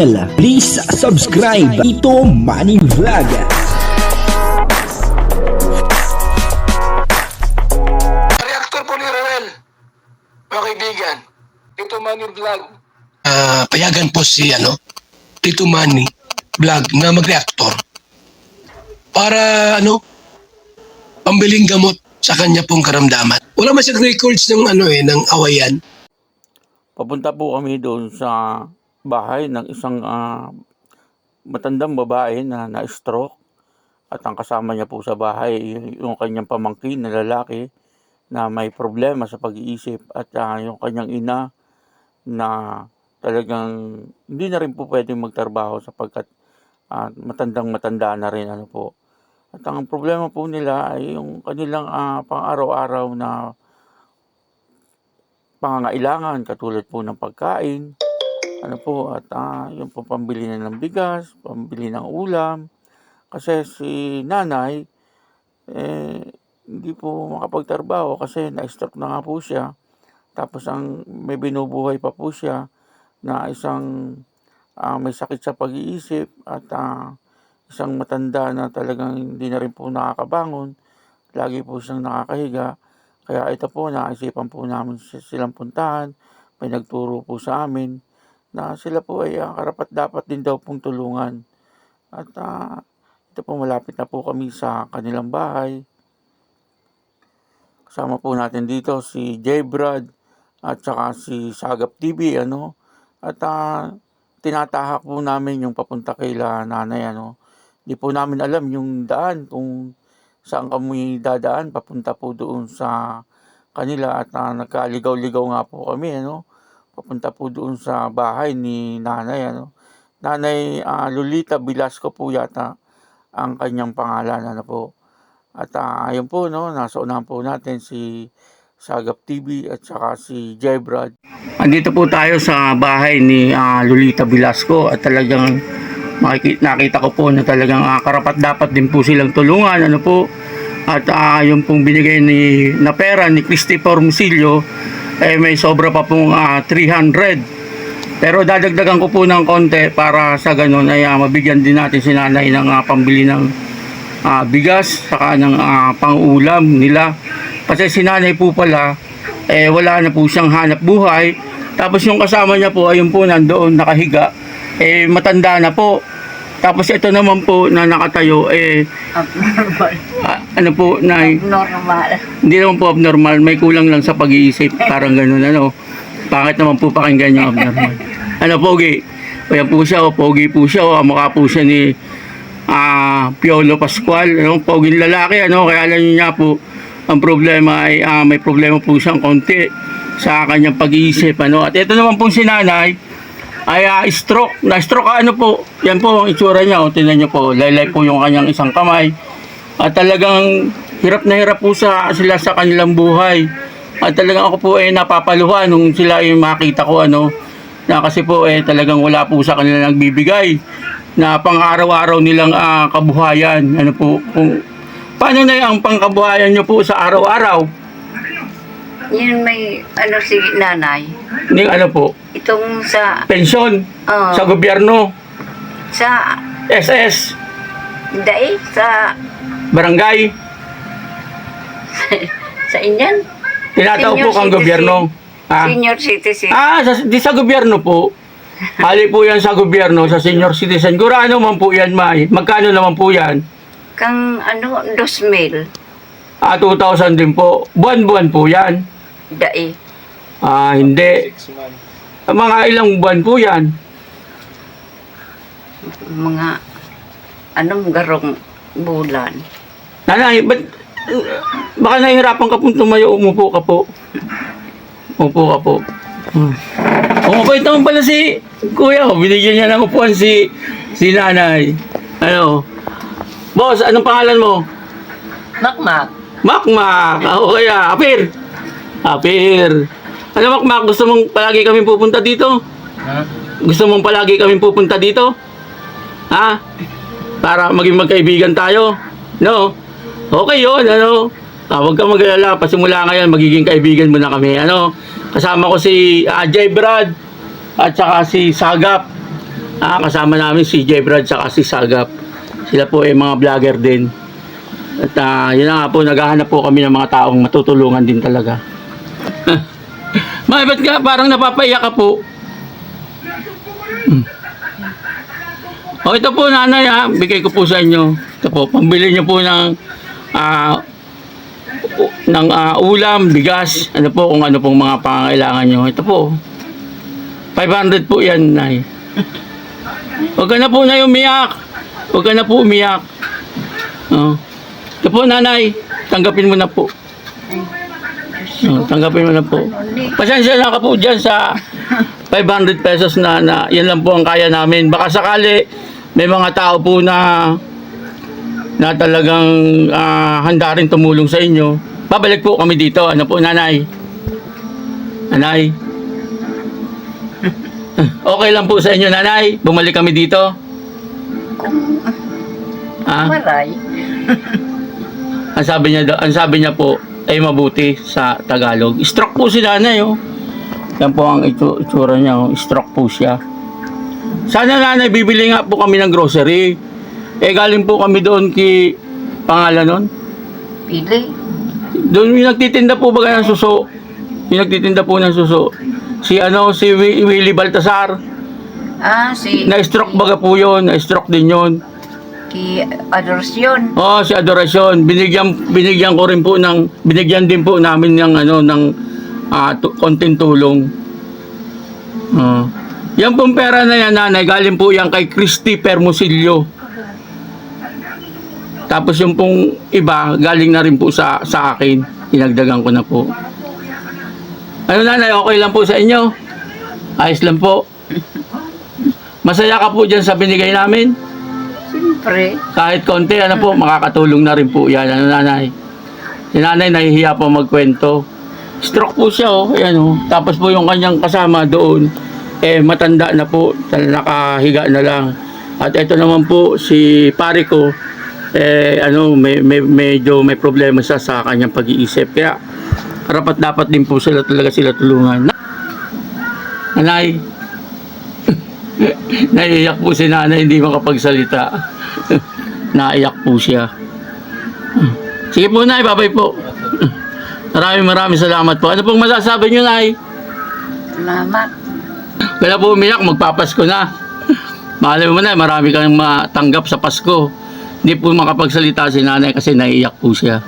Please subscribe Ito Money Vlog. Reactor po ni Roel. Mga kaibigan, ito Money Vlog. Ah, payagan po si ano, Tito Manny vlog na mag-reactor para ano, pambiling gamot sa kanya pong karamdaman. Wala man siyang records ng ano eh, ng awayan. Papunta po kami doon sa bahay ng isang ah, matandang babae na na-stroke at ang kasama niya po sa bahay yung kanyang pamangkin na lalaki na may problema sa pag-iisip at ah, yung kanyang ina na talagang hindi na rin po pwedeng magtrabaho sapagkat ah, matandang matanda na rin ano po. At ang problema po nila ay yung kanilang ah, pang-araw-araw na pangangailangan katulad po ng pagkain, ano po, at ah, yung po pambili na ng bigas, pambili ng ulam. Kasi si nanay, eh, hindi po makapagtrabaho kasi na-stroke na nga po siya. Tapos ang may binubuhay pa po siya na isang ah, may sakit sa pag-iisip at ah, isang matanda na talagang hindi na rin po nakakabangon. Lagi po siyang nakakahiga. Kaya ito po, naisipan po namin si- silang puntahan. May nagturo po sa amin na sila po ay ah, karapat dapat din daw pong tulungan. At ah, ito po, malapit na po kami sa kanilang bahay. Kasama po natin dito si J. Brad at saka si Sagap TV, ano. At ah, tinatahak po namin yung papunta kay la nanay, ano. Di po namin alam yung daan kung saan kami dadaan papunta po doon sa kanila at ah, nagkaligaw-ligaw nga po kami, ano. Papunta po doon sa bahay ni nanay, ano. Nanay ah, Lolita Velasco po yata ang kanyang pangalan, ano po. At ah, ayun po, no, nasa unahan po natin si Sagap TV at saka si Jebrad. Andito po tayo sa bahay ni ah, Lolita Velasco at talagang makiki- nakita ko po na talagang ah, karapat dapat din po silang tulungan, ano po. At ah, yung pong binigay ni na pera ni Christopher Musillo, eh may sobra pa pong ah, 300. Pero dadagdagan ko po ng konti para sa ganun ay ah, mabigyan din natin si nanay ng ah, pambili ng ah, bigas saka ng ah, pang-ulam nila. Kasi si nanay po pala, eh, wala na po siyang hanap buhay. Tapos yung kasama niya po, ayun po nandoon nakahiga, eh, matanda na po. Tapos ito naman po na nakatayo, eh, Abnormal. ano po, na Normal. hindi naman po abnormal, may kulang lang sa pag-iisip, parang ganun, ano. Bakit naman po pakinggan yung abnormal? Ano, Pogi? Ayan po siya, o, Pogi po siya, o, mukha po siya ni ah Piolo Pascual, ano, Pogi lalaki, ano, kaya alam niya po, ang problema ay ah, may problema po siyang konti sa kanyang pag-iisip, ano. At ito naman po si nanay, ay ah, stroke, na-stroke ano po, yan po ang itsura niya, o, tingnan niyo po, laylay po yung kanyang isang kamay, at talagang hirap na hirap po sa, sila sa kanilang buhay. At talagang ako po ay napapaluha nung sila yung makita ko ano na kasi po eh talagang wala po sa kanila nagbibigay na pang-araw-araw nilang ah, kabuhayan. Ano po kung paano na ang pangkabuhayan niyo po sa araw-araw? Yun may ano si nanay. Ni ano po? Itong sa Pensyon Oo. sa gobyerno, sa SS, dai sa barangay, sa inyan. tinatawag Senior po kang citizen. gobyerno. Ah. Senior citizen. Ah, sa, di sa gobyerno po. Hali po yan sa gobyerno, sa senior citizen. Gurano man po yan, May. Magkano naman po yan? Kang ano 2,000 Ah, 2,000 din po. Buwan-buwan po yan. dai. Ah, hindi. Ah, Mga ilang buwan po yan. Mga anong garong bulan. Nanay, ba't, baka nahihirapan ka pong tumayo, umupo ka po. Umupo ka po. Hmm. Umupo ito naman pala si kuya ko. Binigyan niya ng upuan si, si nanay. Ano? Boss, anong pangalan mo? Makmak. Makmak! Ako kaya, Apir! Apir! Ano Makmak, gusto mong palagi kami pupunta dito? Gusto mong palagi kami pupunta dito? Ha? Para maging magkaibigan tayo? No? Okay yun, ano? Ah, huwag kang mag-alala, pasimula ngayon, magiging kaibigan mo na kami, ano? Kasama ko si uh, Jay Brad at saka si Sagap. Ah, kasama namin si J. Brad saka si Sagap. Sila po ay mga vlogger din. At ah, yun na nga po, naghahanap po kami ng mga taong matutulungan din talaga. May, ba't ka parang napapaiyak ka po? Hmm. O ito po nanay ha, bigay ko po sa inyo. Ito po, pambili niyo po ng ah, u- ng ah, ulam, bigas, ano po kung ano pong mga pangangailangan nyo. Ito po. 500 po yan, Nay. Huwag ka na po na umiyak. Huwag ka na po umiyak. Oh. Ito po, nanay. Tanggapin mo na po. Oh, tanggapin mo na po. Pasensya na ka po dyan sa 500 pesos na, na yan lang po ang kaya namin. Baka sakali may mga tao po na na talagang ah, handa rin tumulong sa inyo. Babalik po kami dito. Ano po, nanay? Nanay? Okay lang po sa inyo, nanay. Bumalik kami dito. Ha? maray. Ang sabi niya, ang sabi niya po ay mabuti sa Tagalog. Stroke po si nanay, oh. Yan po ang itsura niya, oh. Stroke po siya. Sana nanay, bibili nga po kami ng grocery. Eh, galing po kami doon kay pangalan nun. Pili. Doon yung nagtitinda po ba ng suso? Yung nagtitinda po ng suso. Si ano, si Wi- Willie Baltasar. Ah, si... Na-stroke baga po yun. Na-stroke din yun. Ki Adoracion. Oh, si Adoracion, binigyan binigyan ko rin po ng binigyan din po namin ng ano ng ah, tu- konting tulong. Oh. Yan pong pera na yan, nanay, galing po yan kay Christy Permosilio. Tapos yung pong iba, galing na rin po sa, sa akin. Inagdagan ko na po. Ano nanay, okay lang po sa inyo? Ayos lang po. Masaya ka po dyan sa binigay namin? Siyempre. kahit konti, ano po, makakatulong na rin po yan, ano nanay. Si nanay nahihiya po magkwento. Stroke po siya, oh, ayan oh. Tapos po yung kanyang kasama doon, eh matanda na po, nakahiga na lang. At ito naman po, si pare ko, eh ano, may, may, medyo may problema siya sa kanyang pag-iisip. Kaya, karapat dapat din po sila talaga sila tulungan. Nanay, Naiiyak po si nanay, hindi makapagsalita. Naiyak po siya. Sige po, Nay, babay po. Maraming maraming salamat po. Ano pong masasabi niyo, Nay? Salamat. Kaya po umiyak, magpapasko na. Malay mo na, marami kang matanggap sa Pasko. Hindi po makapagsalita si nanay kasi naiiyak po siya.